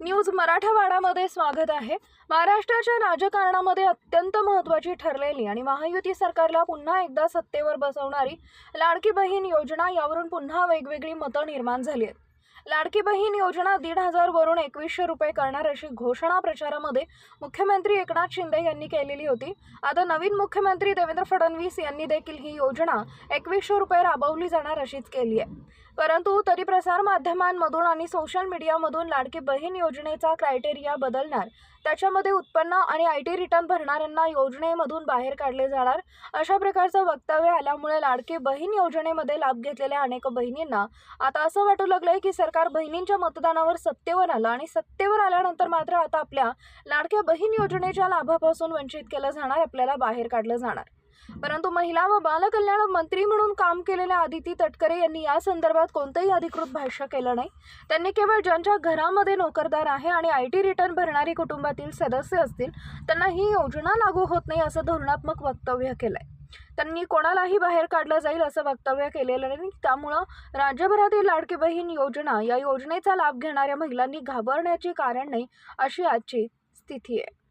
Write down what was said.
News मराठावाडामध्ये स्वागत आहे. महाराष्ट्राच्या राजकारणामध्ये अत्यंत महत्त्वाची ठरलेली आणि महायुती सरकारला पुन्हा एकदा सत्तेवर बसवणारी लाडकी बहीण योजना यावरून पुन्हा वेगवेगळी मतं निर्माण झाली आहेत. लाडकी बहीण योजना दीड हजार वरून एकवीसशे रुपये करणार अशी घोषणा प्रचारामध्ये मुख्यमंत्री एकनाथ शिंदे यांनी केलेली होती. आता नवीन मुख्यमंत्री देवेंद्र फडणवीस यांनी देखील ही योजना एकवीसशे रुपये राबवली जाणार अशीच केली आहे. परंतु तरी प्रसार माध्यमांमधून आणि सोशल मीडियामधून लाडकी बहीण योजनेचा क्रायटेरिया बदलणार त्याच्यामध्ये उत्पन्न आणि आय टी रिटर्न भरणाऱ्यांना योजनेमधून बाहेर काढले जाणार अशा प्रकारचं वक्तव्य आल्यामुळे लाडकी बहीण योजनेमध्ये लाभ घेतलेल्या अनेक बहिणींना आता असं वाटू लागलंय की सरकार सरकार बहिणींच्या मतदानावर सत्तेवर आलं आणि सत्तेवर आल्यानंतर मात्र आता आपल्या लाडक्या बहीण योजनेच्या लाभापासून वंचित केलं जाणार आपल्याला बाहेर काढलं जाणार. परंतु महिला व बालकल्याण मंत्री म्हणून काम केलेल्या आदिती तटकरे यांनी या संदर्भात कोणतंही अधिकृत भाष्य केलं नाही. त्यांनी केवळ ज्यांच्या घरामध्ये नोकरदार आहे आणि आय टी रिटर्न भरणारी कुटुंबातील सदस्य असतील त्यांना ही योजना लागू होत नाही असं धोरणात्मक वक्तव्य केलंय. त्यांनी कोणालाही बाहेर काढलं जाईल असं वक्तव्य केलेलं नाही. त्यामुळं राज्यभरातील लाडकी बहीण योजना या योजनेचा लाभ घेणाऱ्या महिलांनी घाबरण्याची कारण नाही अशी आजची स्थिती आहे.